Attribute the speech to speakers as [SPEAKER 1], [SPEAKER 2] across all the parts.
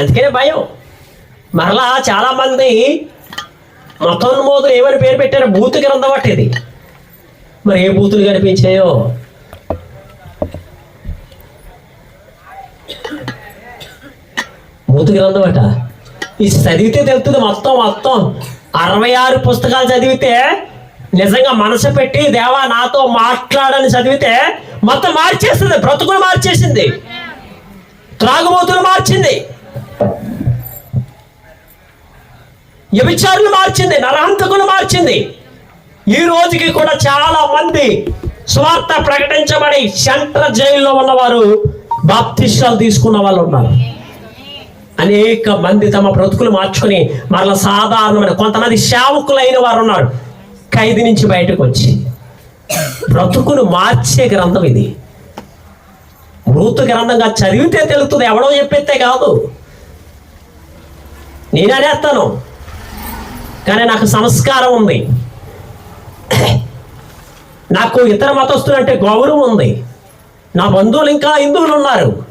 [SPEAKER 1] అందుకనే భయం. మరలా చాలా మంది మతోన్మోదులు ఏమని పేరు పెట్టారు? బూతు గ్రంథం పట్టేది ఇది మరి ఏ బూతులు కనిపించాయో? బూతు గ్రంథం అట. ఇది చదివితే తెలుస్తుంది మొత్తం మొత్తం. అరవై ఆరు పుస్తకాలు చదివితే నిజంగా మనసు పెట్టి దేవా నాతో మాట్లాడని చదివితే మొత్తం మార్చేస్తుంది. బ్రతుకులు మార్చేసింది. త్రాగుబోతులు మార్చింది. వ్యభిచారులు మార్చింది నరహంతకులు మార్చింది. ఈ రోజుకి కూడా చాలా మంది స్వార్థ ప్రకటించబడి సెంట్రల్ జైల్లో ఉన్నవారు బాప్తిష్టాలు తీసుకున్న వాళ్ళు ఉన్నారు. అనేక మంది తమ బ్రతుకులు మార్చుకుని మరలా సాధారణమైన కొంతమంది సేవకులైన వారు ఉన్నారు. ఖైదు నుంచి బయటకు వచ్చి బ్రతుకును మార్చే గ్రంథం ఇది. మృతు గ్రంథంగా చదివితే తెలుస్తుంది ఎవడో చెప్పేస్తే కాదు. నేను అనేస్తాను. కానీ నాకు సంస్కారం ఉంది. నాకు ఇతర మతస్థులంటే గౌరవం ఉంది. నా బంధువులు ఇంకా హిందువులు ఉన్నారు.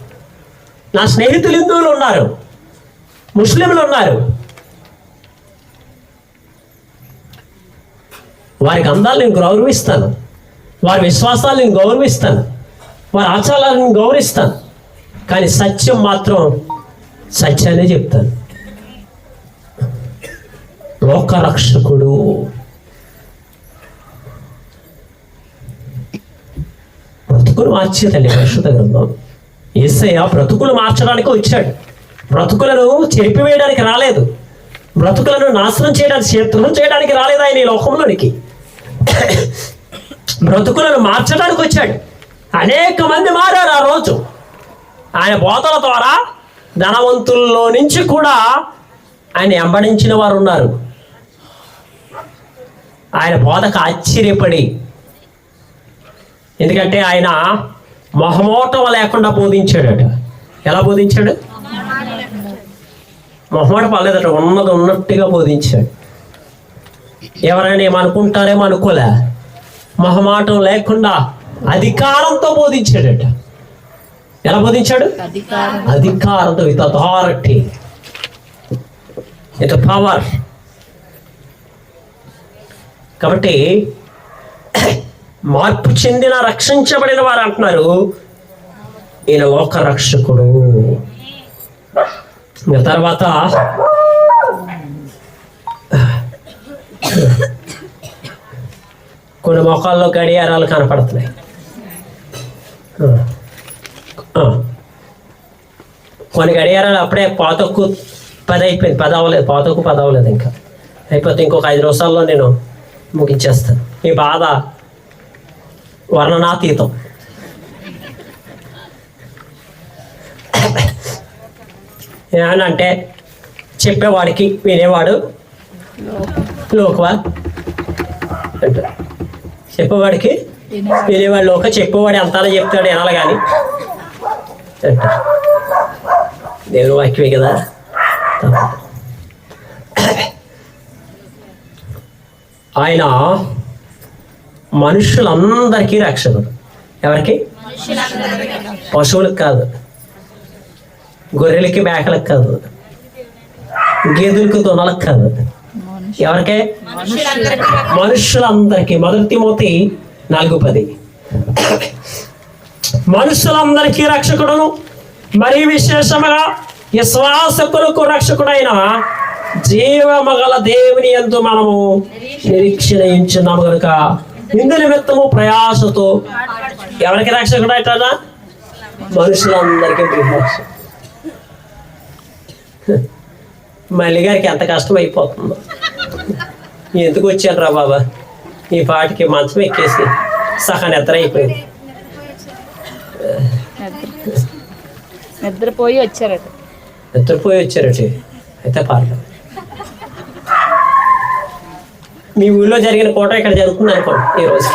[SPEAKER 1] నా స్నేహితులు హిందువులు ఉన్నారు. ముస్లింలు ఉన్నారు. వారికి అందాలు నేను గౌరవిస్తాను. వారి విశ్వాసాలు నేను గౌరవిస్తాను. వారి ఆచారాలను గౌరవిస్తాను. కానీ సత్యం మాత్రం సత్యాన్ని చెప్తాను. లోకరక్షకుడు. బ్రతుకులు మార్చే తల్లి పరిశుద్ధ గ్రంథం. ఏసయ్య బ్రతుకులు మార్చడానికి వచ్చాడు. బ్రతుకులను చెరిపివేయడానికి రాలేదు. బ్రతుకులను నాశనం చేయడానికి శత్రువు చేయడానికి రాలేదు ఆయన ఈ లోకంలోనికి. బ్రతుకులను మార్చడానికి వచ్చాడు. అనేక మంది మారారు ఆ రోజు. ఆయన బోధల ద్వారా ధనవంతుల్లో నుంచి కూడా ఆయన ఎంబడించిన వారు ఉన్నారు. ఆయన బోధకు ఆశ్చర్యపడి ఎందుకంటే ఆయన మొహమోటం లేకుండా బోధించాడట. ఎలా బోధించాడు? మొహమాట పర్లేదట ఉన్నది ఉన్నట్టుగా బోధించాడు. ఎవరైనా ఏమనుకుంటారేమో అనుకోలే. మొహమాటం లేకుండా అధికారంతో బోధించాడట. ఎలా బోధించాడు?
[SPEAKER 2] అధికారం
[SPEAKER 1] అధికారంతో విత్ అథారిటీ విత్ పవర్ కాబట్టి మార్పు చెందిన రక్షించబడిన వారు అంటున్నారు. ఈయన లోక రక్షకుడు. తర్వాత కొన్ని మొఖాల్లో గడియారాలు కనపడుతున్నాయి. కొన్ని గడియారాలు అప్పుడే పాతకు పది అయిపోయింది పదవలేదు. పాతకు పదవలేదు ఇంకా. అయిపోతే ఇంకొక ఐదు నిమిషాల్లో నేను ముగించేస్తాను. ఈ బాధ వర్ణనాతీతం. ఏమనంటే చెప్పేవాడికి వినేవాడు లోకవా? అంటారు చెప్పేవాడికి వినేవాడు లోక చెప్పేవాడు ఎంతలా చెప్తాడు వినాలి కానీ. అంటారు దేవుని వాక్యమే కదా? ఆయన మనుషులందరికీ రక్షకుడు. ఎవరికి? పశువులకు కాదు. గొర్రెలకి మేకలకు కాదు. గేదెలకు దొనలకు కాదు. ఎవరికే? మనుషులందరికీ. మొదటి మోతి నాలుగు పది. మనుషులందరికీ రక్షకుడును. మరి విశేషముగా విశ్వాసకులకు రక్షకుడైన జీవమగల దేవుని ఎందు మనము నిరీక్షణ ఇచ్చున్నాము కనుక ఇందు నిమిత్తము ప్రయాసతో ఎవరికి రక్షకుడు అవుతాడా మనుషులందరికీ రక్ష మల్లి గారికి ఎంత కష్టం అయిపోతుందో. ఎందుకు వచ్చాను రా బాబా? ఈ పాటికి మంచం ఎక్కేసి సహా నిద్ర అయిపోయింది.
[SPEAKER 2] నిద్ర నిద్రపోయి వచ్చారట.
[SPEAKER 1] నిద్రపోయి వచ్చారటి. అయితే పర్లేదు. మీ ఊళ్ళో జరిగిన కోట ఇక్కడ జరుగుతుంది అనుకోండి ఈరోజు.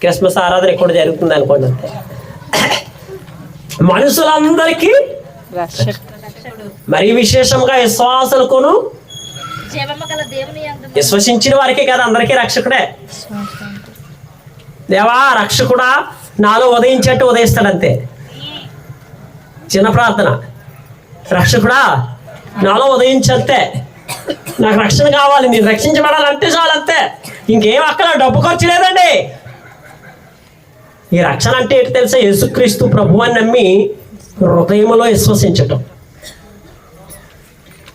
[SPEAKER 1] క్రిస్మస్ ఆరాధన ఇక్కడ జరుగుతుంది అనుకోండి అంతే. మనుషులందరికీ మరి విశేషంగా విశ్వాసులకును విశ్వసించిన వారికే కదా అందరికీ రక్షకుడే. దేవా రక్షకుడా నాలో ఉదయించేట్టు ఉదయిస్తాడంతే. చిన్న ప్రార్థన. రక్షకుడా నాలో ఉదయించంతే. నాకు రక్షణ కావాలి నేను రక్షించబడాలి అంతే చాలు అంతే. ఇంకేం అక్కడ డబ్బు ఖర్చు లేదండి. ఈ రక్షణ అంటే ఏంటి తెలుసా? యేసుక్రీస్తు ప్రభు అని నమ్మి హృదయంలో విశ్వసించటం.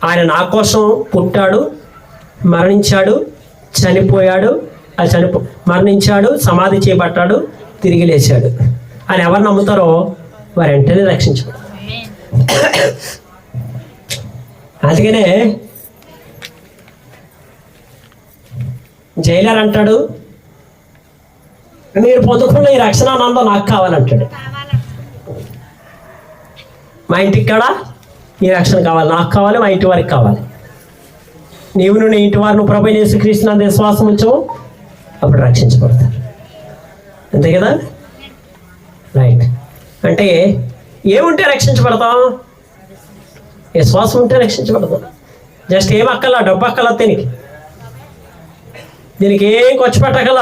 [SPEAKER 1] ఆయన నా కోసం పుట్టాడు మరణించాడు చనిపోయాడు అది చనిపో మరణించాడు సమాధి చేపట్టాడు తిరిగి లేచాడు. అని ఎవరు నమ్ముతారో వారు వెంటనే రక్షించాడు అందుకనే జైలర్ అంటాడు. మీరు పొందుకున్న ఈ రక్షణ ఆనందం నాకు కావాలంటాడు. మా ఇంటికి కాడా ఈ రక్షణ కావాలి నాకు కావాలి మా ఇంటి వారికి కావాలి. నీవు నువ్వు నీ ఇంటి వారు నువ్వు ప్రభు యేసుక్రీస్తు నందు విశ్వాసం ఉంచవు అప్పుడు రక్షించబడతారు. అంతే కదా? రైట్ అంటే ఏముంటే రక్షించబడతాం? విశ్వాసం ఉంటే రక్షించబడతాం. జస్ట్ ఏం అక్కల డబ్బు అక్కల తినికి. దీనికి ఏం ఖర్చు పెట్టగల?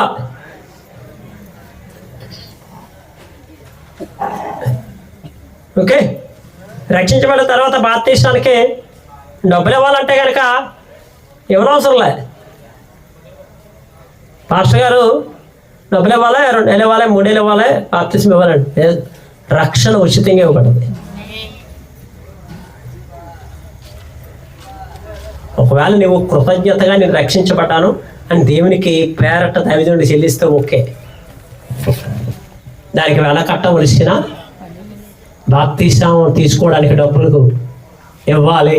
[SPEAKER 1] ఓకే. రక్షించబడిన తర్వాత భారతదేశానికి డబ్బులు ఇవ్వాలంటే కనుక ఇవ్వనవసరం పాస్టర్ గారు డబ్బులు ఇవ్వాలి? రెండు నెలలు ఇవ్వాలి? మూడేళ్ళు ఇవ్వాలి? బాప్తీసం ఇవ్వాలండి. రక్షణ ఉచితంగా ఇవ్వబడింది. ఒకవేళ నువ్వు కృతజ్ఞతగా నేను రక్షించబడ్డాను అని దేవునికి పేరట దవిదుండి చెల్లిస్తే ఓకే. దానికి వెల కట్టవలసిన బాప్తీసం తీసుకోవడానికి డబ్బులు ఇవ్వాలి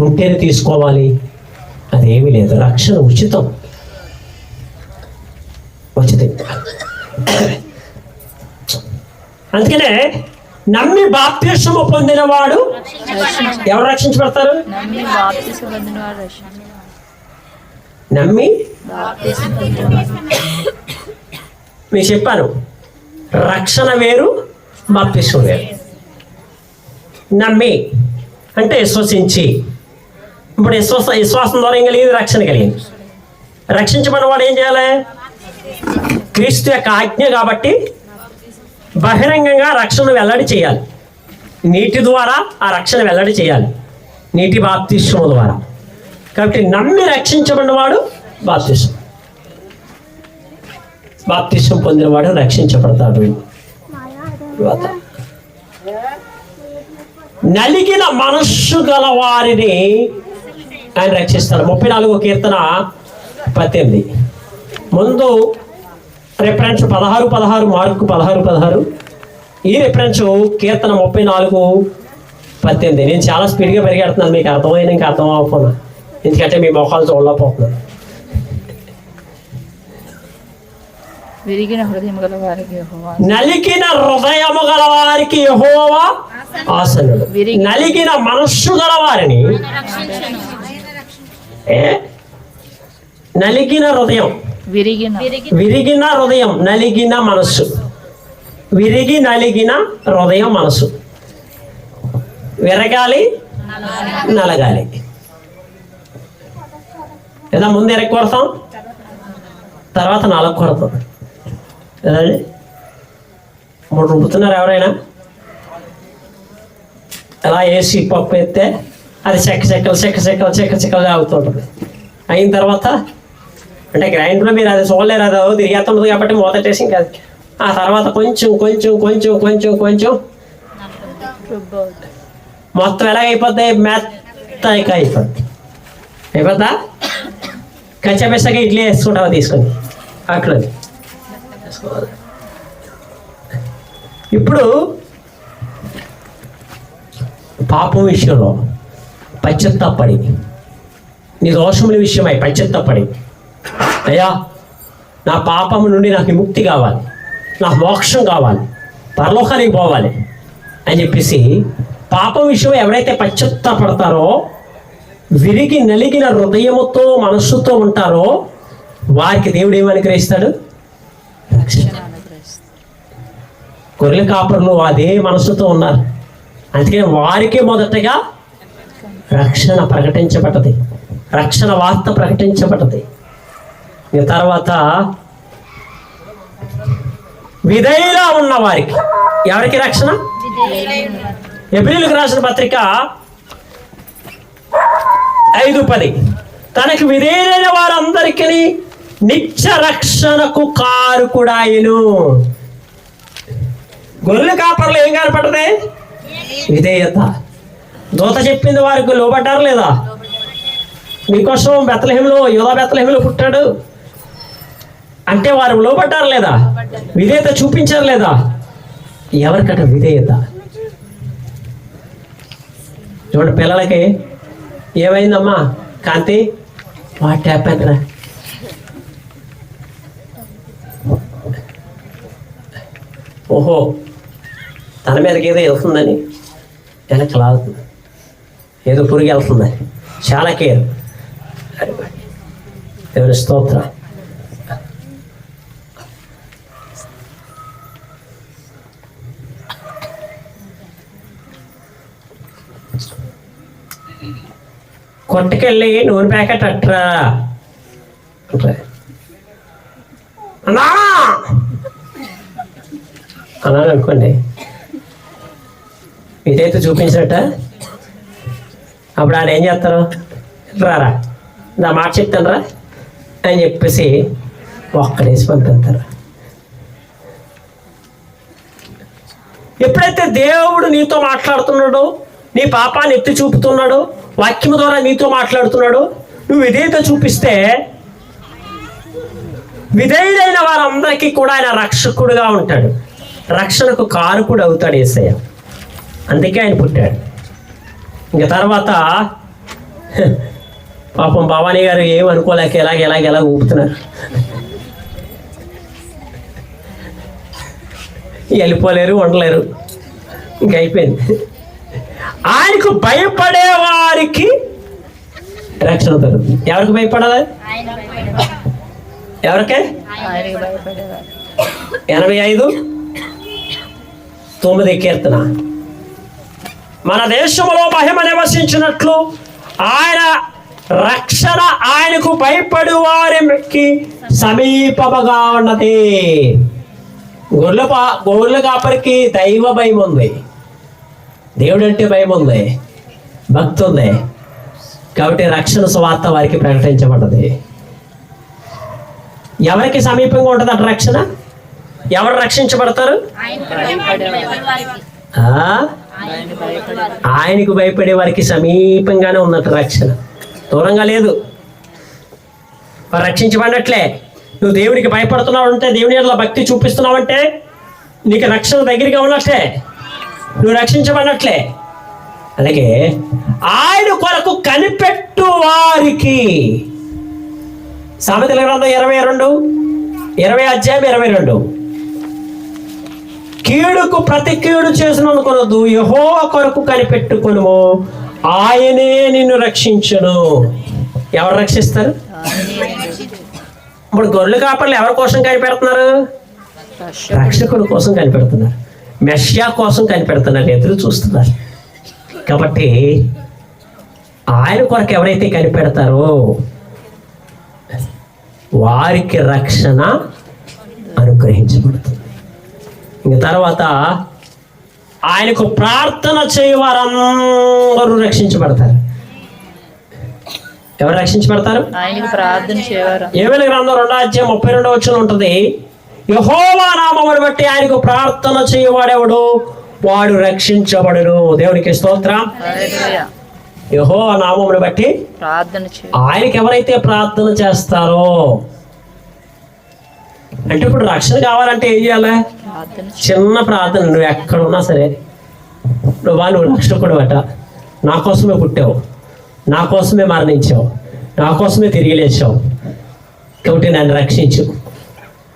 [SPEAKER 1] ఉంటేనే తీసుకోవాలి. అదేమీ లేదు. రక్షణ ఉచితం. ఉచితం. అందుకనే నమ్మి బాప్తీసము పొందినవాడు ఎవరు రక్షించబడతారు?
[SPEAKER 2] నమ్మి
[SPEAKER 1] మీకు చెప్పాను రక్షణ వేరు బాప్తిసం వేరు. నమ్మి అంటే విశ్వసించి. ఇప్పుడు విశ్వాస విశ్వాసం ద్వారా ఏం కలిగింది? రక్షణ కలిగింది. రక్షించబడిన వాడు ఏం చేయాలి? క్రీస్తు యొక్క ఆజ్ఞ కాబట్టి బహిరంగంగా రక్షణ వెల్లడి చేయాలి. నీటి ద్వారా ఆ రక్షణ వెల్లడి చేయాలి. నీటి బాప్తిష్టం ద్వారా. కాబట్టి నమ్మి రక్షించబడినవాడు బాప్తిసం. బాప్తిసం పొందినవాడు రక్షించబడతాడు. నలిగిన మనస్సు గల వారిని ఆయన రక్షిస్తాడు. ముప్పై నాలుగో కీర్తన పద్దెనిమిది. ముందు రిఫరెన్స్ పదహారు పదహారు మార్కు పదహారు పదహారు. ఈ రిఫరెన్స్ కీర్తన ముప్పై నాలుగు పద్దెనిమిది. నేను చాలా స్పీడ్గా పరిగెడుతున్నాను మీకు అర్థమైన ఇంకా అర్థం అవ్వకుండా ఎందుకంటే మీ మొఖాలు చూడలేకపోతున్నాను
[SPEAKER 2] విరిగిన హృదయం గల వారికి యెహోవా
[SPEAKER 1] నలిగిన హృదయము గల వారికి యెహోవా ఆసనుడు నలిగిన మనస్సు గల వారిని ఏ? నలిగిన హృదయం
[SPEAKER 2] విరిగిన
[SPEAKER 1] విరిగిన హృదయం నలిగిన మనస్సు విరిగి నలిగిన హృదయం మనస్సు విరగాలి నలగాలి లేదా ముందు ఎరగ కొడతాం? తర్వాత నాలుగు కొడతాం. లేదండి మూడు రుబ్బుతున్నారు ఎవరైనా? ఎలా వేసి పప్పు ఎత్తే అది చెక్క చెక్కలు చెక్క చెక్కలు చెక్క చెక్కలు ఆగుతుంటుంది అయిన తర్వాత అంటే గ్రైండ్లో మీరు అది చూడలేరు అది తిరిగేస్తుంటుంది కాబట్టి మూతటేసి ఇంకా ఆ తర్వాత కొంచెం కొంచెం కొంచెం కొంచెం కొంచెం మొత్తం ఎలా మెత్త మెత్తగా అయిపోద్ది. అయిపోద్దా? కచ్చపిచ్చగా ఇడ్లీ వేసుకుంటావా తీసుకొని? అట్లా. ఇప్పుడు పాపం విషయంలో పశ్చత్తాపడి. నీ దోషముల విషయమై పశ్చత్తాపడి. అయ్యా నా పాపము నుండి నాకు ముక్తి కావాలి. నాకు మోక్షం కావాలి. పరలోకానికి పోవాలి అని చెప్పేసి పాపం విషయం ఎవరైతే పశ్చత్తాపడతారో విరిగి నలిగిన హృదయముతో మనస్సుతో ఉంటారో వారికి దేవుడు ఏమని గ్రహిస్తాడు? గొర్రెల కాపరులు అదే మనస్సుతో ఉన్నారు. అందుకని వారికే మొదటగా రక్షణ ప్రకటించబడ్డది. రక్షణ వార్త ప్రకటించబడ్డది. ఇక తర్వాత విధేయులా ఉన్న వారికి. ఎవరికి రక్షణ? ఎబ్రిలకు రాసిన పత్రిక ఐదు పది. తనకి విధేయులైన వారందరికీ నిత్య రక్షణకు కారుకుడాయను గొర్రెల కాపర్లు ఏం కనపడతాయి? విధేయత. దూత చెప్పింది వారికి లోబడ్డారు లేదా? మీకోసం బెత్తలహేములో యోధా బెత్తలహేములో పుట్టాడు. అంటే వారు లోబడ్డారు లేదా? విధేయత చూపించారు లేదా? ఎవరికట విధేయత? చూడండి పిల్లలకి ఏమైందమ్మా? కాంతి వాట్ హ్యాపెన్ రా? ఓహో తన మీదకి ఏదో వెళ్తుందని. వెనక్కి లాగుతుంది. ఏదో పురుగు వెళ్తుందని చాలా కేర్ దేవుని స్తోత్రం. కొట్టుకెళ్ళి నూనె ప్యాకెట్ అట్రా. అన్నా! అన్నా అన్నాను అనుకోండి. ఇదైతే చూపించట అప్పుడు ఆయన ఏం చేస్తారు? రారా. నా మాట చెప్తాను రా అని చెప్పేసి ఒక్కడేసి పంపిస్తారు ఎప్పుడైతే దేవుడు నీతో మాట్లాడుతున్నాడో నీ పాపాన్ని ఎత్తి చూపుతున్నాడో వాక్యం ద్వారా నీతో మాట్లాడుతున్నాడు. నువ్వు విధేయత చూపిస్తే విధేయుడైన వారందరికీ కూడా ఆయన రక్షకుడుగా ఉంటాడు. రక్షణకు కారకుడు అవుతాడు ఏసయ్య. అందుకే ఆయన పుట్టాడు. ఇంకా తర్వాత పాపం భవానీ గారు ఏమనుకోలేక ఎలాగ ఎలాగ ఎలాగ ఊపుతున్నారు. వెళ్ళిపోలేరు ఉండలేరు. ఇంక అయిపోయింది. ఆయనకు భయపడే వారికి రక్షణ దొరుకుతుంది. ఎవరికి భయపడాలి? ఎవరికే? ఎనభై ఐదు. తొమ్మిది కీర్తన. మన దేశంలో మహిమ నివసించినట్లు ఆయన రక్షణ ఆయనకు భయపడి వారికి సమీపముగా ఉన్నది. గొర్రెల పా గొర్రెల కాపరికి దైవ భయం ఉంది. దేవుడు అంటే భయం ఉంది భక్తి ఉంది కాబట్టి రక్షణ సువార్త వారికి ప్రకటించబడ్డది. ఎవరికి సమీపంగా ఉంటుంది అటు రక్షణ? ఎవరు రక్షించబడతారు? ఆ?
[SPEAKER 2] ఆయనకు భయపడే
[SPEAKER 1] వారికి సమీపంగానే ఉన్నట్టు రక్షణ. దూరంగా లేదు. రక్షించబడినట్లే. నువ్వు దేవుడికి భయపడుతున్నావు అంటే దేవుని ఎడల భక్తి చూపిస్తున్నావు అంటే నీకు రక్షణ దగ్గరగా ఉన్నట్లే నువ్వు రక్షించబడినట్లే. అలాగే ఆయన కొరకు కనిపెట్టు వారికి. సామెతల గ్రంథం ఇరవై రెండు ఇరవై అధ్యాయం ఇరవై రెండు. కీడుకు ప్రతి కీడు చేసిన అనుకున్నదు యహో కొరకు కనిపెట్టుకును ఆయనే నిన్ను రక్షించును. ఎవరు రక్షిస్తారు? ఇప్పుడు గొర్రెలు కాపర్లు ఎవరి కోసం కనిపెడుతున్నారు? రక్షకుడు కోసం కనిపెడుతున్నారు. మెష్యా కోసం కనిపెడుతున్నారు ఎదురు చూస్తున్నారు. కాబట్టి ఆయన కొరకు ఎవరైతే కనిపెడతారో వారికి రక్షణ అనుగ్రహించబడుతుంది. ఇంక తర్వాత ఆయనకు ప్రార్థన చేయవారందరూ రక్షించబడతారు. ఎవరు రక్షించబడతారు? ఏమైనా గ్రంథం రెండో అధ్యాయం ముప్పై రెండో వచ్చిన ఉంటుంది. యహోవా నామమును బట్టి ఆయనకు ప్రార్థన చేయవాడెవడు? వాడు రక్షించబడును. దేవునికి స్తోత్రం. యహోవా నామమును బట్టి
[SPEAKER 2] ప్రార్థన
[SPEAKER 1] ఆయనకి ఎవరైతే ప్రార్థన చేస్తారో? అంటే ఇప్పుడు రక్షణ కావాలంటే ఏం చేయాలి? చిన్న ప్రార్థన. నువ్వు ఎక్కడ ఉన్నా సరే. నువ్వు నువ్వు రక్షకుడు అట నా కోసమే పుట్టావు. నా కోసమే మరణించావు. నా కోసమే తిరిగి లేచావు. కాబట్టి నన్ను రక్షించు.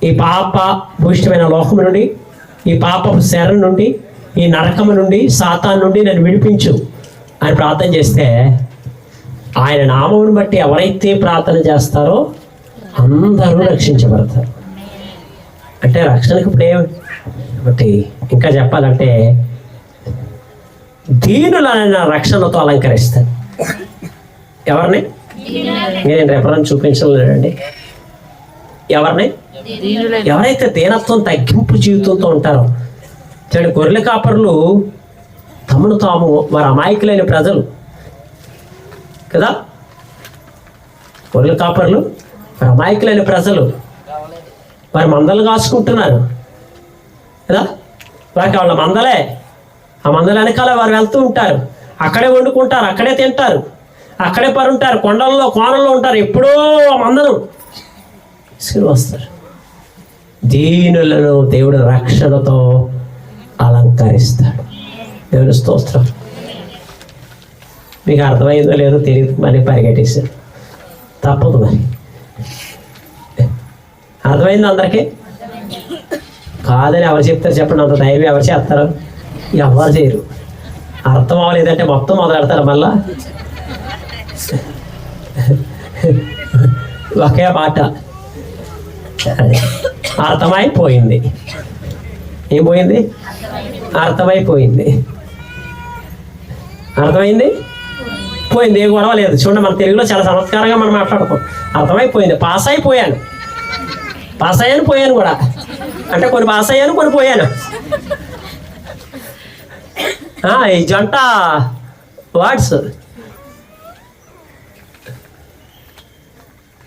[SPEAKER 1] ఈ పాప భూయిష్టమైన లోకము నుండి ఈ పాప శరం నుండి ఈ నరకము నుండి సాతాన్ నుండి నన్ను విడిపించు అని ప్రార్థన చేస్తే ఆయన నామమును బట్టి ఎవరైతే ప్రార్థన చేస్తారో అందరూ రక్షించబడతారు. అంటే రక్షణకు ఇప్పుడు కాబట్టి ఇంకా చెప్పాలంటే దీనులైన రక్షణతో అలంకరిస్తాడు ఎవరిని? నేను రెఫరెన్స్ చూపించలేదండి. ఎవరిని? ఎవరైతే దీనత్వం తగ్గింపు జీవితంతో ఉంటారో చూడండి గొర్రెల కాపర్లు తమను తాము వారు అమాయకులైన ప్రజలు. కదా? గొర్రెల కాపర్లు మరి అమాయకులైన ప్రజలు. మరి మందలు కాసుకుంటున్నారు కదా? వారికి వాళ్ళ మందలే. ఆ మందల వెనకాల వారు వెళ్తూ ఉంటారు. అక్కడే వండుకుంటారు అక్కడే తింటారు. అక్కడే పరుంటారు కొండల్లో కోనల్లో ఉంటారు. ఎప్పుడో ఆ మందను తీసుకుని వస్తారు దీనులను దేవుడు రక్షణతో అలంకరిస్తాడు. దేవుని స్తోత్రం. మీకు అర్థమైందో లేదో తెలియదు మరి పరిగెట్టేశారు తప్పదు మరి. అర్థమైంది అందరికీ? కాదని ఎవరు చెప్తారు చెప్పండి అంత ధైర్యం ఎవరు చేస్తారు? ఎవరు చేయరు. అర్థం అవ్వలేదంటే మొత్తం మొదలెడతారు మళ్ళా? ఒకే మాట. అర్థమైపోయింది. ఏం పోయింది అర్థమైపోయింది. అర్థమైంది? పోయింది. ఏ గొడవ లేదు. చూడండి మన తెలుగులో చాలా చమత్కారంగా మనం మాట్లాడుకోం అర్థమైపోయింది. పాస్ అయిపోయాను. పాస్ అయ్యాను పోయాను కూడా. అంటే కొన్ని పాస్ అయ్యాను కొన్ని పోయాను. ఆ, ఈ జంట వాట్స్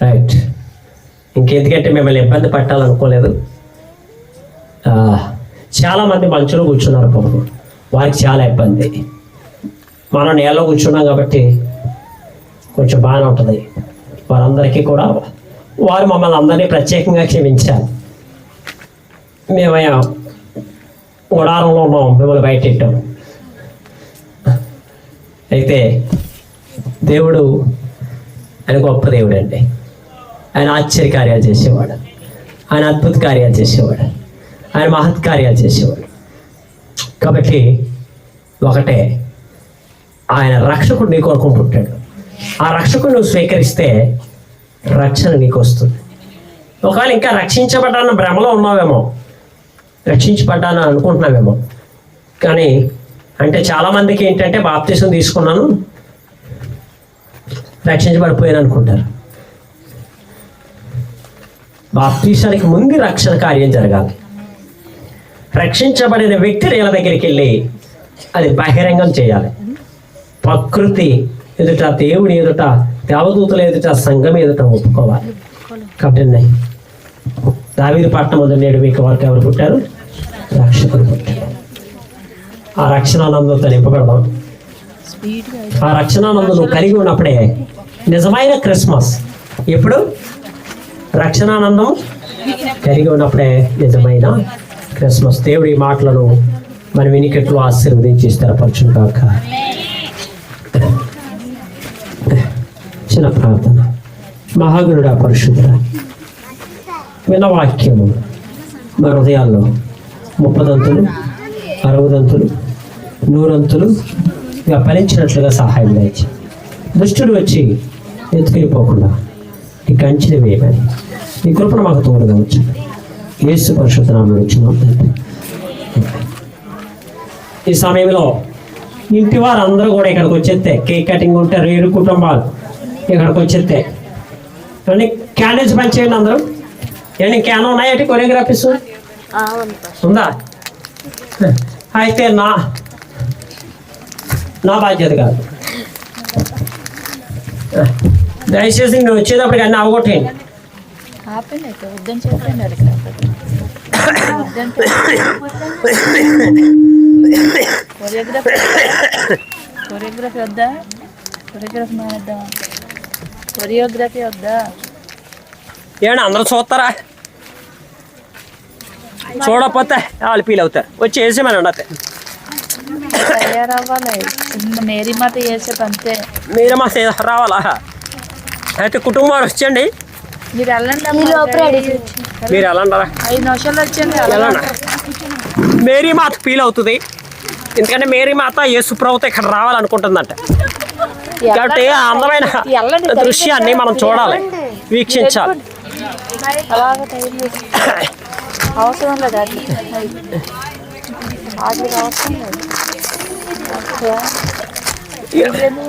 [SPEAKER 1] రైట్ ఇంకెందుకంటే మిమ్మల్ని ఇబ్బంది పెట్టాలనుకోలేదు. చాలామంది మంచులో కూర్చున్నారు పాపం వారికి చాలా ఇబ్బంది. మనం నేలలో కూర్చున్నాం కాబట్టి కొంచెం బాగానే ఉంటుంది. వారందరికీ కూడా వారు మమ్మల్ని అందరినీ ప్రత్యేకంగా క్షమించారు. మేమయ్యా గుడారంలో ఉన్నాం మిమ్మల్ని బయట పెట్టాం. అయితే దేవుడు ఆయన గొప్ప దేవుడు అండి ఆయన ఆశ్చర్య కార్యాలు చేసేవాడు. ఆయన అద్భుత కార్యాలు చేసేవాడు. ఆయన మహత్ కార్యాలు చేసేవాడు. కాబట్టి ఒకటే ఆయన రక్షకుడు నీ కొరకు పుట్టాడు. ఆ రక్షకుడు నువ్వు స్వీకరిస్తే రక్షణ నీకు వస్తుంది. ఒకవేళ ఇంకా రక్షించబడ్డాన్న భ్రమలో ఉన్నావేమో రక్షించబడ్డాను అనుకుంటున్నావేమో కానీ అంటే చాలామందికి ఏంటంటే బాప్తీసం తీసుకున్నాను రక్షించబడిపోయాను అనుకుంటారు. బాప్తీసానికి ముందు రక్షణ కార్యం జరగాలి. రక్షించబడిన వ్యక్తి వీళ్ళ దగ్గరికి వెళ్ళి అది బహిరంగం చేయాలి. ప్రకృతి ఎదుట దేవుని ఎదుట దేవదూతల ఎదుట సంఘం ఎదుట ఒప్పుకోవాలి. కాబట్టి దావీదు పట్టణం మొదలు నేడు మీకు వరకు ఎవరు పుట్టారు? రక్షకుడు పుట్టారు. ఆ రక్షణానందంతో నింపబడదాం ఆ రక్షణానందం కలిగి ఉన్నప్పుడే నిజమైన క్రిస్మస్ ఎప్పుడు? రక్షణానందం కలిగి ఉన్నప్పుడే నిజమైన క్రిస్మస్ దేవుడి మాటలను మన వినికెట్లు ఆశీర్వదించి స్థిరపరచును కాక? చిన్న ప్రార్థన. మహాగురుడ పరిశుద్ధుడ విన్న వాక్యము మన హృదయాల్లో ముప్పదంతులు అరవదంతులు నూరంతులు ఇక ఫలించినట్లుగా సహాయం దయచి దుష్టుడు వచ్చి ఎత్తుకెళ్ళిపోకుండా ఈ కంచెని వేయమని నీ కృపను మాకు తోడుగా వచ్చు యేసు పరిశుద్ధనామం వచ్చినాం ఈ సమయంలో ఇంటి వారందరూ కూడా ఇక్కడికి వచ్చేస్తే కేక్ కటింగ్ ఉంటారు ఏడు కుటుంబాలు ఇక్కడికి వచ్చేస్తే. కానీ క్యాండిల్స్ పనిచేయండి అందరూ? ఏమండి ఇంకేమైనా ఉన్నాయంటే కొరియోగ్రఫీస్? ఉందా? అయితే నా నా బాధ్యత కాదు. దయచేసి నేను వచ్చేటప్పటికి అన్నీ అవగొట్టేయండి.
[SPEAKER 2] ఆపండి అయితే వద్దని చెప్పండి అడిగి వద్దంటే కొరియోగ్రఫీ కొరియోగ్రఫీ వద్దా? కొరియోగ్రఫీ మానేద్దామా? కొరియోగ్రఫీ వద్దా?
[SPEAKER 1] ఏమన్నా అందరూ చూస్తారా? చూడకపోతే వాళ్ళు ఫీల్ అవుతారు. వచ్చి వేసేమని
[SPEAKER 2] తయారవ్వాలి. చిన్న మేరీ మాత చేసే అంతే.
[SPEAKER 1] మీరు మా సే- రావాలా? అయితే కుటుంబం వచ్చండి
[SPEAKER 2] మీరు వెళ్ళండి.
[SPEAKER 1] మీరు
[SPEAKER 2] ఐదు నిమిషాలు వచ్చండి
[SPEAKER 1] ఎలా మేరీ మాత ఫీల్ అవుతుంది. ఎందుకంటే మేరీ మాత యేసుప్రభుతో ఇక్కడ రావాలనుకుంటుందంట. కాబట్టి ఆ అందమైన దృశ్యాన్ని మనం చూడాలి. వీక్షించాలి.
[SPEAKER 2] అవసరం లేదు లేదు.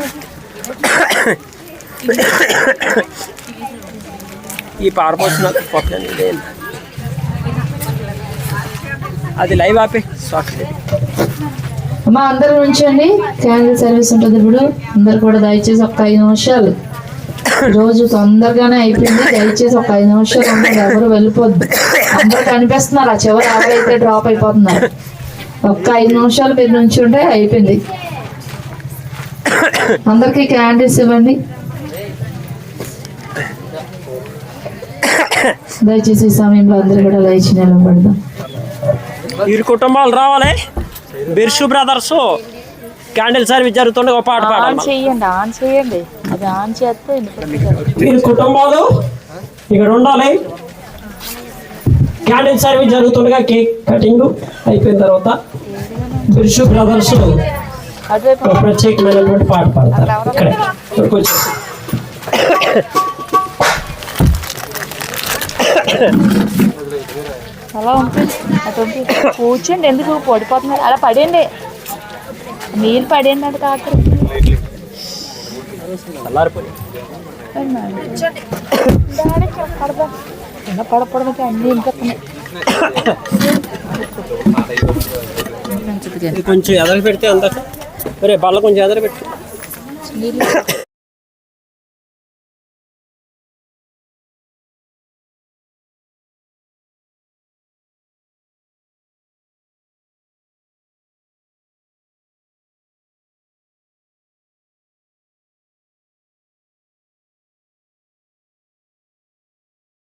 [SPEAKER 1] ఈ పారపోసిన పక్కన అది లైవ్ ఆపే. సాక్షి
[SPEAKER 3] అమ్మా అందరూ ఉంచండి క్యాండిల్ సర్వీస్ ఉంటుంది ఇప్పుడు. అందరు కూడా దయచేసి ఒక ఐదు నిమిషాలు. రోజు తొందరగానే అయిపోయింది. దయచేసి ఒక ఐదు నిమిషాలు ఉంటుంది ఎవరు వెళ్ళిపోద్దు. అందరూ కనిపిస్తున్నారు. ఆ చివరి ఎవరైతే డ్రాప్ అయిపోతున్నారు. ఒక్క ఐదు నిమిషాలు మీరు నుంచి ఉంటే అయిపోయింది. అందరికీ క్యాండిల్స్ ఇవ్వండి. దయచేసి సమయంలో అందరూ కూడా లేచి నిలబడదాం
[SPEAKER 1] ఇరు కుటుంబాలు రావాలి. బిర్షు బ్రదర్స్ క్యాండిల్ సర్వీస్ జరుగుతుండే ఒక పాట
[SPEAKER 2] ఆన్ చెయ్యండి ఆన్ చెయ్యండి అది ఆన్ చేస్తే.
[SPEAKER 1] వీరి కుటుంబాలు ఇక్కడ ఉండాలి. క్యాండిల్ సర్వీస్ జరుగుతుండగా కేక్ కటింగ్ అయిపోయిన తర్వాత బిర్షు బ్రదర్స్ ప్రత్యేకమైనటువంటి పాట పాడతారు. ఇక్కడ
[SPEAKER 2] అలా ఉంటుంది అటు కూర్చోండి ఎందుకు పడిపోతున్నారు? అలా పడేయండి. నీళ్ళు పడేయండి అది కాకర. పడపడమైతే అన్నీ ఇంకా
[SPEAKER 1] కొంచెం ఎదర పెడితే అందక రే బల్ల కొంచెం ఎదర పెట్టు.
[SPEAKER 2] నీళ్ళు